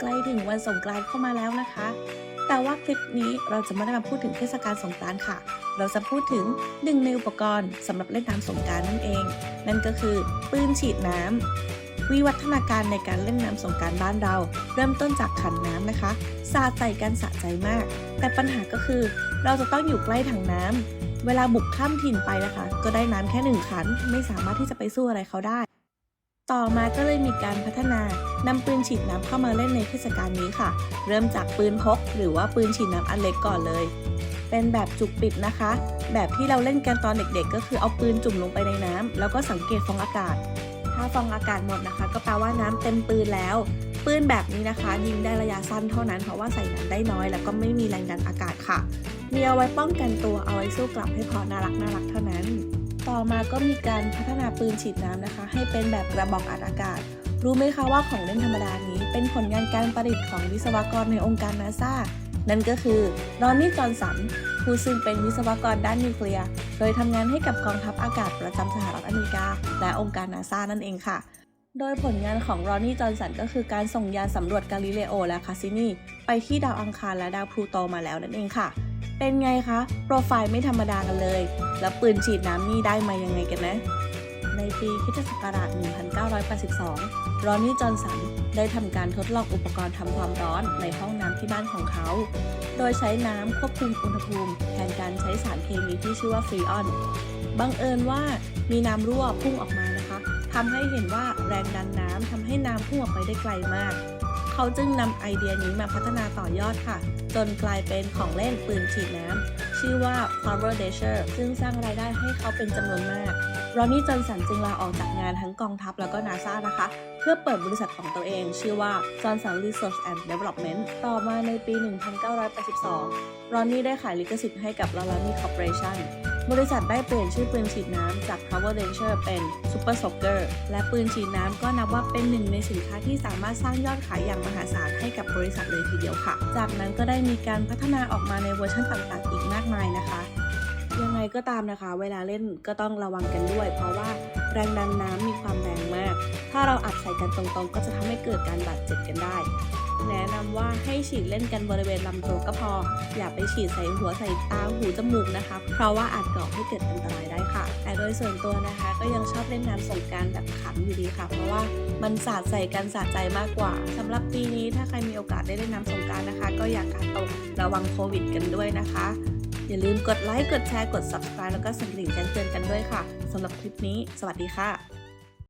ใกล้ถึงวันสงกรานต์เข้ามาแล้วนะคะ แต่ว่าคลิปนี้เราจะไม่ได้มาพูดถึงเทศกาลสงกรานต์ค่ะ เราจะพูดถึงหนึ่งในอุปกรณ์สำหรับเล่นน้ำสงกรานต์นั่นเอง นั่นก็คือปืนฉีดน้ำวิวัฒนาการในการเล่นน้ำสงกรารบ้านเรา เริ่มต้นจากขันน้ำนะคะ สาดใส่กันสะใจมาก แต่ปัญหาก็คือ เราจะต้องอยู่ใกล้ถังน้ำเวลาบุกข้ามถิ่นไปนะคะ ก็ได้น้ำแค่หนึ่งขัน ไม่สามารถที่จะไปสู้อะไรเขาได้ ต่อมาก็เลยมีการพัฒนานำปืนฉีดน้ำเข้ามาเล่นในเทศกาลนี้ค่ะ เริ่มจากปืนพก หรือว่าปืนฉีดน้ำอันเล็กก่อนเลย เป็นแบบจุกปิดนะคะ แบบที่เราเล่นกันตอนเด็กๆ ก็คือเอาปืนจุ่มลงไปในน้ำแล้วก็สังเกตฟองอากาศ ถ้าฟองอากาศหมดนะคะ ก็แปลว่าน้ำเต็มปืนแล้วปืนแบบนี้นะคะ ยิงได้ระยะสั้นเท่านั้นเพราะว่าใส่น้ำได้น้อย แล้วก็ไม่มีแรงดันอากาศค่ะมีเอาไว้ป้องกันตัวเอาไว้สู้กลับให้พอน่ารักน่ารักเท่านั้น ต่อมาก็มีการพัฒนาปืนฉีดน้ำนะคะ ให้เป็นแบบกระบอกอัดอากาศ รู้ไหมคะว่าของเล่นธรรมดานี้ เป็นผลงานการประดิษฐ์ของวิศวกรในองค์การนาซานั่นก็คือรอนนี่จอห์นสันผู้ซึ่งเป็นวิศวกรด้านนิวเคลียร์ โดยทำงานให้กับกองทัพอากาศประจำสหรัฐอเมริกา และองค์การนาซานั่นเองค่ะ โดยผลงานของรอนนี่จอห์นสันก็คือการส่งยานสำรวจกาลิเลโอและคาซินีไปที่ดาวอังคารและดาวพลูโตมาแล้วนั่นเองค่ะ เป็นไงคะ โปรไฟล์ไม่ธรรมดากันเลย แล้วปืนฉีดน้ำนี่ได้มายังไงกันนะ ในปีคริสตศักราช 1982 รอนนี่ จอห์นสัน ได้ทำการทดลองอุปกรณ์ทำความร้อนในห้องน้ำที่บ้านของเขา โดยใช้น้ำควบคุมอุณหภูมิแทนการใช้สารเคมีที่ชื่อว่าฟรีออน บังเอิญว่ามีน้ำรั่วพุ่งออกมานะคะทำให้เห็นว่าแรงดันน้ำทำให้น้ำพุ่งออกไปได้ไกลมาก เขาจึงนำไอเดียนี้มาพัฒนาต่อยอดค่ะ จนกลายเป็นของเล่นปืนฉีดน้ำชื่อว่า Power Dasher ซึ่งสร้างรายได้ให้เขาเป็นจำนวนมากรอนนี่จอห์นสันจึงลาออกจากงานทั้งกองทัพแล้วก็นาซานะคะ เพื่อเปิดบริษัทของตัวเอง ชื่อว่า Johnson Research and Development ต่อมาในปี 1982 รอนนี่ได้ขายลิขสิทธิ์ให้กับ Lalani Corporation บริษัทได้เปลี่ยนชื่อปืนฉีดน้ำจาก Power Dasher เป็น Super Soaker และปืนฉีดน้ำก็นับว่าเป็นหนึ่งในสินค้าที่สามารถสร้างยอดขายอย่างมหาศาลให้กับบริษัทเลยทีเดียวค่ะ จากนั้นก็ได้มีการพัฒนาออกมาในเวอร์ชันต่างๆ อีกมากมายนะคะ ยังไงก็ตามนะคะ เวลาเล่นก็ต้องระวังกันด้วย เพราะว่าแรงดันน้ำมีความแรงมาก ถ้าเราอัดใส่กันตรงๆ ก็จะทำให้เกิดการบาดเจ็บกันได้ แนะนำว่าให้ฉีดเล่นกันบริเวณลำตัวก็พอ อย่าไปฉีดใส่หัวใส่ตาหูจมูกนะคะ เพราะว่าอาจก่อให้เกิดอันตรายได้ค่ะ แต่โดยส่วนตัวนะคะ ก็ยังชอบเล่นน้ำสงการแบบขำอยู่ดีค่ะ เพราะว่ามันสาดใส่กันสาดใจมากกว่าสำหรับปีนี้ถ้าใครมีโอกาสได้เล่นน้ำสงการนะคะ ก็อย่ากาดตกระวังโควิด กันด้วยนะคะ อย่าลืมกดไลค์กดแชร์กด subscribe แล้วก็สั่นกระดิ่งแจ้งเตือนกันด้วยค่ะสำหรับคลิปนี้ สวัสดีค่ะ